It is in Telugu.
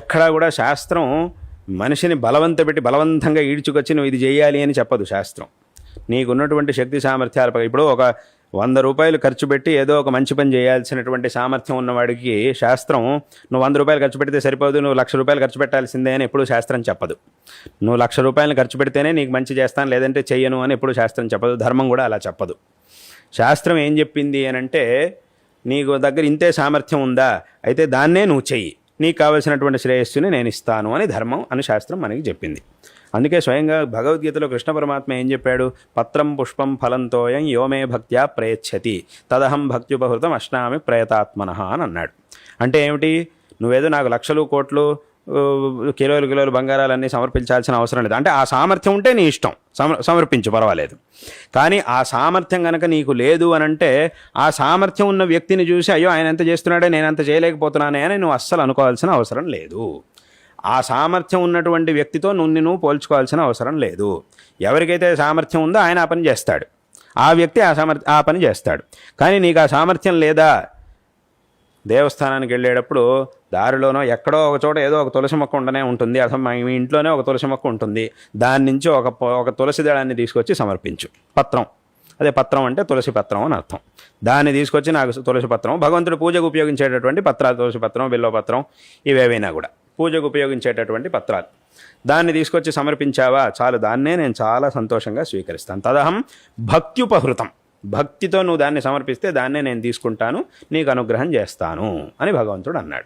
ఎక్కడా కూడా శాస్త్రం మనిషిని బలవంత పెట్టి బలవంతంగా ఈడ్చుకొచ్చి నువ్వు ఇది చేయాలి అని చెప్పదు శాస్త్రం. నీకున్నటువంటి శక్తి సామర్థ్యాల ఇప్పుడు ఒక వంద రూపాయలు ఖర్చు పెట్టి ఏదో ఒక మంచి పని చేయాల్సినటువంటి సామర్థ్యం ఉన్నవాడికి శాస్త్రం నువ్వు వంద రూపాయలు ఖర్చు పెడితే సరిపోదు నువ్వు లక్ష రూపాయలు ఖర్చు పెట్టాల్సిందే అని ఎప్పుడు శాస్త్రం చెప్పదు. నువ్వు లక్ష రూపాయలు ఖర్చు పెడితేనే నీకు మంచి చేస్తాను లేదంటే చెయ్యను అని ఎప్పుడు శాస్త్రం చెప్పదు. ధర్మం కూడా అలా చెప్పదు. శాస్త్రం ఏం చెప్పింది అని అంటే నీకు దగ్గర ఇంతే సామర్థ్యం ఉందా అయితే దాన్నే నువ్వు చెయ్యి. నీకు కావలసినటువంటి శ్రేయస్సుని నేను ఇస్తాను అని ధర్మం అని శాస్త్రం మనకి చెప్పింది. అందుకే స్వయంగా భగవద్గీతలో కృష్ణ పరమాత్మ ఏం చెప్పాడు? పత్రం పుష్పం ఫలంతోయం యోమే భక్త్యా ప్రయచ్చతి తదహం భక్త్యుపహృతం అశ్నామి ప్రయతాత్మన అని అన్నాడు. అంటే ఏమిటి? నువ్వేదో నాకు లక్షలు కోట్లు కిలోలు కిలోలు బంగారాలన్నీ సమర్పించాల్సిన అవసరం లేదు. అంటే ఆ సామర్థ్యం ఉంటే నీ ఇష్టం. సమ సమర్పించు పర్వాలేదు. కానీ ఆ సామర్థ్యం కనుక నీకు లేదు అని అంటే ఆ సామర్థ్యం ఉన్న వ్యక్తిని చూసి అయ్యో ఆయన ఎంత చేస్తున్నాడే నేను అంత చేయలేకపోతున్నానే అని నువ్వు అస్సలు అనుకోవాల్సిన అవసరం లేదు. ఆ సామర్థ్యం ఉన్నటువంటి వ్యక్తితో నువ్వు నువ్వు పోల్చుకోవాల్సిన అవసరం లేదు. ఎవరికైతే సామర్థ్యం ఉందో ఆయన ఆ పని చేస్తాడు. ఆ వ్యక్తి ఆ సామర్థ్య ఆ పని చేస్తాడు. కానీ నీకు ఆ సామర్థ్యం లేదా? దేవస్థానానికి వెళ్ళేటప్పుడు దారిలోనో ఎక్కడో ఒక చోట ఏదో ఒక తులసి మొక్క ఉండనే ఉంటుంది. అసలు మా మీ ఇంట్లోనే ఒక తులసి మొక్క ఉంటుంది. దాని నుంచి ఒక ఒక తులసి దళాన్ని తీసుకొచ్చి సమర్పించు. పత్రం. అదే పత్రం అంటే తులసి పత్రం అని అర్థం. దాన్ని తీసుకొచ్చి నాకు తులసి పత్రం. భగవంతుడు పూజకు ఉపయోగించేటటువంటి పత్రాలు తులసి పత్రం బిల్లో పత్రం ఇవేవైనా కూడా. పూజకు ఉపయోగించేటటువంటి పత్రాలు. దాన్ని తీసుకొచ్చి సమర్పించావా? చాలు. దాన్నే నేను చాలా సంతోషంగా స్వీకరిస్తాను. తదహం భక్త్యుపహృతం. భక్తితో నువ్వు దాన్ని సమర్పిస్తే దాన్నే నేను తీసుకుంటాను నీకు అనుగ్రహం చేస్తాను అని భగవంతుడు అన్నాడు.